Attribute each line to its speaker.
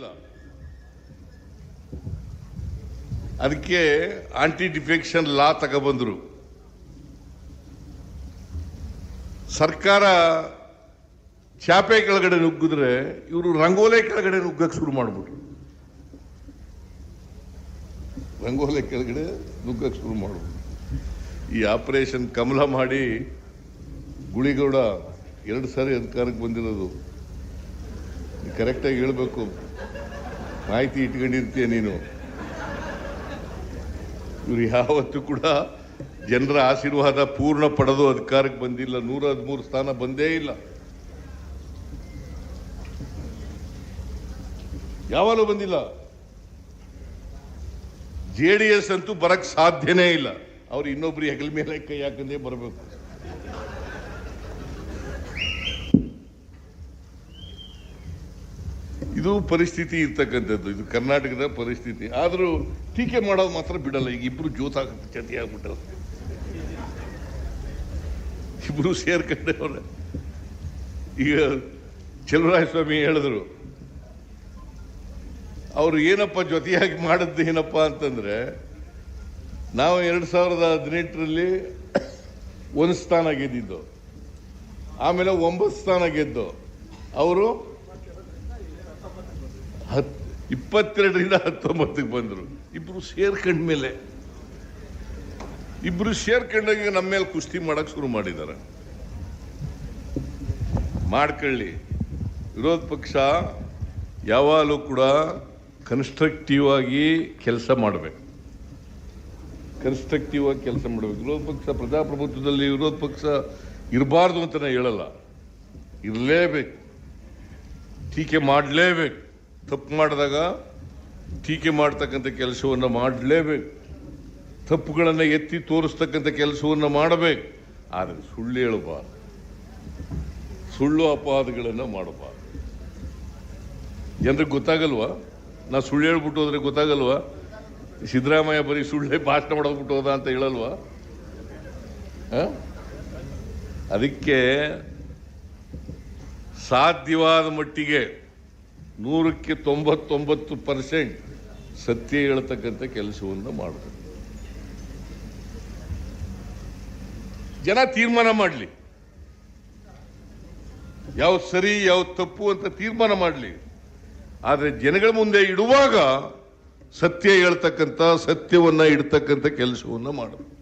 Speaker 1: ಇಲ್ಲ. ಅದಕ್ಕೆ aunty defection ಲಾ ತಗೊಬಂದ್ರು. ಸರ್ಕಾರ ಚಾಪೆ ಕೆಳಗಡೆ ನುಗ್ಗಿದ್ರೆ ಇವರು ರಂಗೋಲೆ ಕೆಳಗಡೆ ನುಗ್ಗಕ್ಕೆ ಶುರು ಮಾಡ್ಬಿಟ್ರು. ರಂಗೋಲೆ ಕೆಳಗಡೆ ನುಗ್ಗಕ್ಕೆ ಶುರು ಮಾಡ್ಬಿಟ್ರು. ಈ ಆಪರೇಷನ್ ಕಮಲ ಮಾಡಿ ಗುಳಿಗೌಡ ಎರಡು ಸಾರಿ ಅಧಿಕಾರಕ್ಕೆ ಬಂದಿರೋದು. ಕರೆಕ್ಟಾಗಿ ಹೇಳ್ಬೇಕು. ಮಾಹಿತಿ ಇಟ್ಕೊಂಡಿರ್ತೀಯ ನೀನು? ಇವ್ರು ಯಾವತ್ತೂ ಕೂಡ ಜನರ ಆಶೀರ್ವಾದ ಪೂರ್ಣ ಪಡೆದು ಅಧಿಕಾರಕ್ಕೆ ಬಂದಿಲ್ಲ. ನೂರ ಹದಿಮೂರು ಸ್ಥಾನ ಬಂದೇ ಇಲ್ಲ. ಯಾವಾಗಲೂ ಬಂದಿಲ್ಲ. ಜೆ ಡಿ ಎಸ್ ಅಂತೂ ಬರಕ್ ಸಾಧ್ಯನೇ ಇಲ್ಲ. ಅವ್ರು ಇನ್ನೊಬ್ರು ಹೆಗಲ ಮೇಲೆ ಕೈ ಹಾಕಂದೇ ಬರಬೇಕು. ಇದು ಪರಿಸ್ಥಿತಿ ಇರ್ತಕ್ಕಂಥದ್ದು. ಇದು ಕರ್ನಾಟಕದ ಪರಿಸ್ಥಿತಿ. ಆದರೂ ಟೀಕೆ ಮಾಡೋದು ಮಾತ್ರ ಬಿಡಲ್ಲ. ಈಗ ಇಬ್ರು ಜೋತಾಗ ಜೊತೆ ಇಬ್ರು ಇಬ್ರು ಸೇರ್ಕೊಂಡವ್ರೆ. ಈಗ ಸ್ವಾಮಿ ಹೇಳಿದ್ರು, ಅವರು ಏನಪ್ಪ ಜೊತೆಯಾಗಿ ಮಾಡಿದ್ದು ಏನಪ್ಪ ಅಂತಂದರೆ, ನಾವು ಎರಡು ಸಾವಿರದ ಹದಿನೆಂಟರಲ್ಲಿ ಒಂದು ಸ್ಥಾನ ಗೆದ್ದಿದ್ದು. ಆಮೇಲೆ ಒಂಬತ್ತು ಸ್ಥಾನ ಗೆದ್ದು. ಅವರು ಹತ್ ಇಪ್ಪತ್ತೆರಡರಿಂದ ಹತ್ತೊಂಬತ್ತಕ್ಕೆ ಬಂದರು. ಇಬ್ಬರು ಸೇರ್ಕೊಂಡ ಮೇಲೆ. ಇಬ್ರು ಸೇರ್ಕೊಂಡಾಗ ನಮ್ಮ ಮೇಲೆ ಕುಸ್ತಿ ಮಾಡೋಕ್ಕೆ ಶುರು ಮಾಡಿದ್ದಾರೆ ಮಾಡ್ಕೊಳ್ಳಿ. ವಿರೋಧ ಪಕ್ಷ ಯಾವಾಗಲೂ ಕೂಡ ಕನ್ಸ್ಟ್ರಕ್ಟಿವ್ ಆಗಿ ಕೆಲಸ ಮಾಡಬೇಕು. ಕನ್ಸ್ಟ್ರಕ್ಟಿವ್ ಆಗಿ ಕೆಲಸ ಮಾಡಬೇಕು. ವಿರೋಧ ಪಕ್ಷ ಪ್ರಜಾಪ್ರಭುತ್ವದಲ್ಲಿ ವಿರೋಧ ಪಕ್ಷ ಇರಬಾರ್ದು ಅಂತ ನಾನು ಹೇಳಲ್ಲ. ಇರಲೇಬೇಕು. ಟೀಕೆ ಮಾಡಲೇಬೇಕು. ತಪ್ಪು ಮಾಡಿದಾಗ ಟೀಕೆ ಮಾಡ್ತಕ್ಕಂಥ ಕೆಲಸವನ್ನು ಮಾಡಲೇಬೇಕು. ತಪ್ಪುಗಳನ್ನು ಎತ್ತಿ ತೋರಿಸ್ತಕ್ಕಂಥ ಕೆಲಸವನ್ನು ಮಾಡಬೇಕು. ಆದರೆ ಸುಳ್ಳು ಹೇಳಬಾರ್ದು. ಸುಳ್ಳು ಅಪವಾದಗಳನ್ನು ಮಾಡಬಾರ್ದು. ಜನರಿಗೆ ಗೊತ್ತಾಗಲ್ವಾ? ನಾ ಸುಳ್ಳು ಹೇಳ್ಬಿಟ್ಟು ಹೋದ್ರೆ ಗೊತ್ತಾಗಲ್ವಾ? ಸಿದ್ದರಾಮಯ್ಯ ಬರೀ ಸುಳ್ಳೇ ಭಾಷಣ ಮಾಡೋದ್ಬಿಟ್ಟು ಹೋದ ಅಂತ ಹೇಳಲ್ವಾ? ಅದಕ್ಕೆ ಸಾಧ್ಯವಾದ ಮಟ್ಟಿಗೆ ನೂರಕ್ಕೆ ತೊಂಬತ್ತೊಂಬತ್ತು ಪರ್ಸೆಂಟ್ ಸತ್ಯ ಹೇಳ್ತಕ್ಕಂಥ ಕೆಲಸವನ್ನು ಮಾಡಬೇಕು. ಜನ ತೀರ್ಮಾನ ಮಾಡಲಿ. ಯಾವ ಸರಿ, ಯಾವ ತಪ್ಪು ಅಂತ ತೀರ್ಮಾನ ಮಾಡಲಿ. ಆದರೆ ಜನಗಳ ಮುಂದೆ ಇಡುವಾಗ ಸತ್ಯ ಹೇಳ್ತಕ್ಕಂಥ, ಸತ್ಯವನ್ನು ಇಡ್ತಕ್ಕಂಥ ಕೆಲಸವನ್ನ ಮಾಡಬೇಕು.